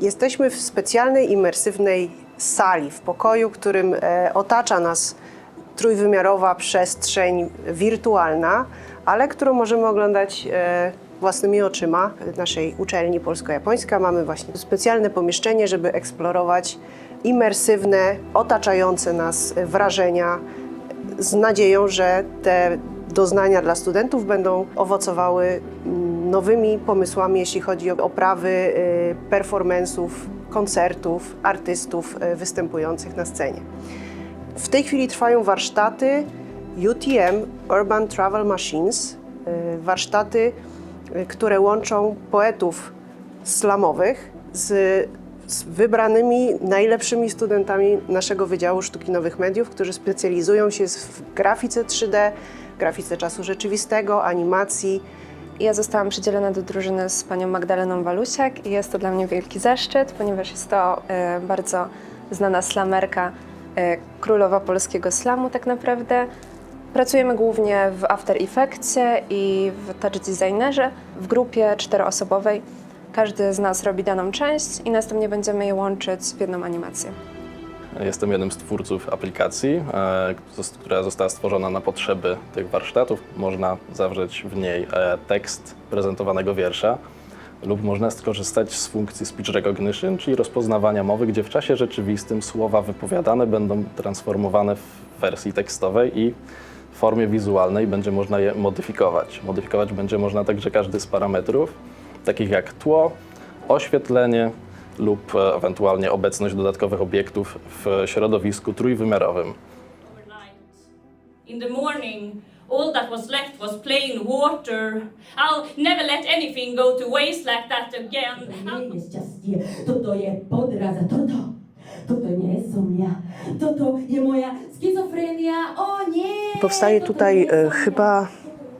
Jesteśmy w specjalnej, imersywnej sali, w pokoju, którym e, otacza nas trójwymiarowa przestrzeń wirtualna, ale którą możemy oglądać e, własnymi oczyma naszej uczelni polsko-japońska. Mamy właśnie specjalne pomieszczenie, żeby eksplorować imersywne, otaczające nas wrażenia z nadzieją, że te doznania dla studentów będą owocowały mm, nowymi pomysłami, jeśli chodzi o oprawy y, performance'ów, koncertów, artystów y, występujących na scenie. W tej chwili trwają warsztaty UTM Urban Travel Machines, y, warsztaty, które łączą poetów slamowych z, z wybranymi najlepszymi studentami naszego Wydziału Sztuki Nowych Mediów, którzy specjalizują się w grafice 3D, grafice czasu rzeczywistego, animacji. Ja zostałam przydzielona do drużyny z panią Magdaleną Walusiak i jest to dla mnie wielki zaszczyt, ponieważ jest to e, bardzo znana slamerka, e, królowa polskiego slamu tak naprawdę. Pracujemy głównie w After Effectsie i w Touch Designerze w grupie czteroosobowej. Każdy z nas robi daną część i następnie będziemy je łączyć w jedną animację. Jestem jednym z twórców aplikacji, e, która została stworzona na potrzeby tych warsztatów. Można zawrzeć w niej e, tekst prezentowanego wiersza lub można skorzystać z funkcji speech recognition, czyli rozpoznawania mowy, gdzie w czasie rzeczywistym słowa wypowiadane będą transformowane w wersji tekstowej i w formie wizualnej będzie można je modyfikować. Modyfikować będzie można także każdy z parametrów, takich jak tło, oświetlenie lub e, ewentualnie obecność dodatkowych obiektów w środowisku trójwymiarowym. In the morning, all that was left was plain water. I'll never let anything go to waste like that again. Nešťastie. Toto je podraza. Toto. Toto nie som ja. Toto je moja schizofrenia. O nie! Powstaje tutaj nie e, chyba,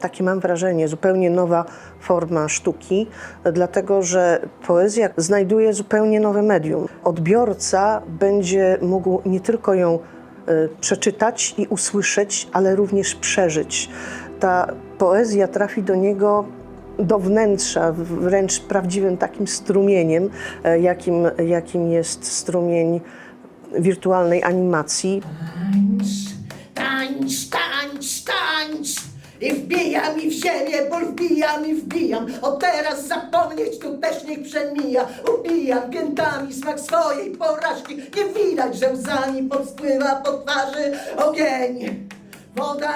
takie mam wrażenie, zupełnie nowa forma sztuki, dlatego że poezja znajduje zupełnie nowe medium. Odbiorca będzie mógł nie tylko ją e, przeczytać i usłyszeć, ale również przeżyć. Ta poezja trafi do niego do wnętrza, wręcz prawdziwym takim strumieniem, e, jakim, jakim jest strumień wirtualnej animacji. I wbija mi w ziemię, ból wbija mi, wbijam. O teraz zapomnieć tu też niech przemija. Ubijam piętami smak swojej porażki. Nie widać, że łzami podspływa po twarzy ogień, woda,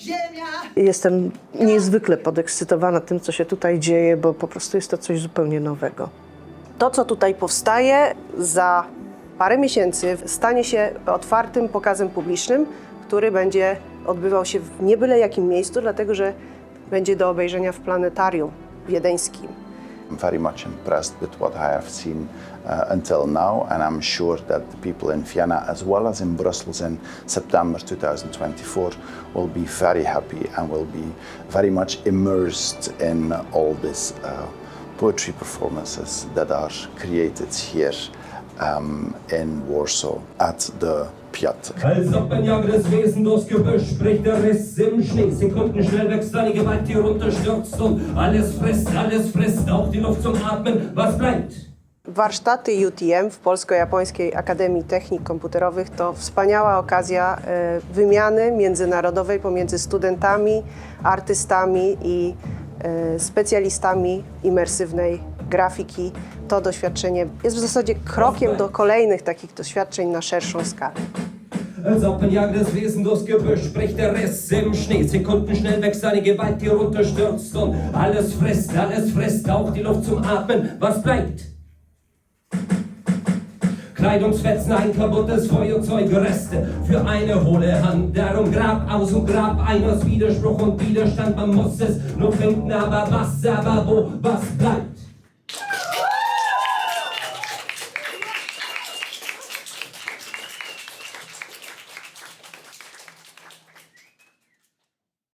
ziemia. Jestem niezwykle podekscytowana tym, co się tutaj dzieje, bo po prostu jest to coś zupełnie nowego. To, co tutaj powstaje, za parę miesięcy stanie się otwartym pokazem publicznym, który będzie odbywał się w nie jakim miejscu, dlatego że będzie do obejrzenia w planetarium wiedeńskim. I'm very much impressed with what I have seen uh, until now, and I'm sure that the people in Vienna, as well as in Brussels in September 2024, will be very happy and will be very much immersed in all these uh, poetry performances that are created here um, in Warsaw at the Piotr. Als ob ein jagendes Wesen durchs Gebüsch bricht, der Riss im Schnee. Sekundenschnell wächst seine Gewalt, die runterstürzt und alles frisst, alles frisst, auch die Luft zum Atmen. Was bleibt? Warsztaty UTM w Polsko-Japońskiej Akademii Technik Komputerowych to wspaniała okazja e, wymiany międzynarodowej pomiędzy studentami, artystami i e, specjalistami imersywnej grafiki. To doświadczenie jest w zasadzie krokiem do kolejnych takich doświadczeń na szerszą skalę. Als ob ein jagendes Wesen durchs Gebüsch bricht, der Riss im Schnee. Sekundenschnell wächst seine Gewalt, die runterstürzt und alles frisst, alles frisst, auch die Luft zum Atmen. Was bleibt? Kleidungsfetzen, ein kaputtes Feuerzeug, Reste für eine hohle Hand. Darum grab aus und grab ein aus Widerspruch und Widerstand. Man muss es nur finden, aber was, aber wo, was bleibt?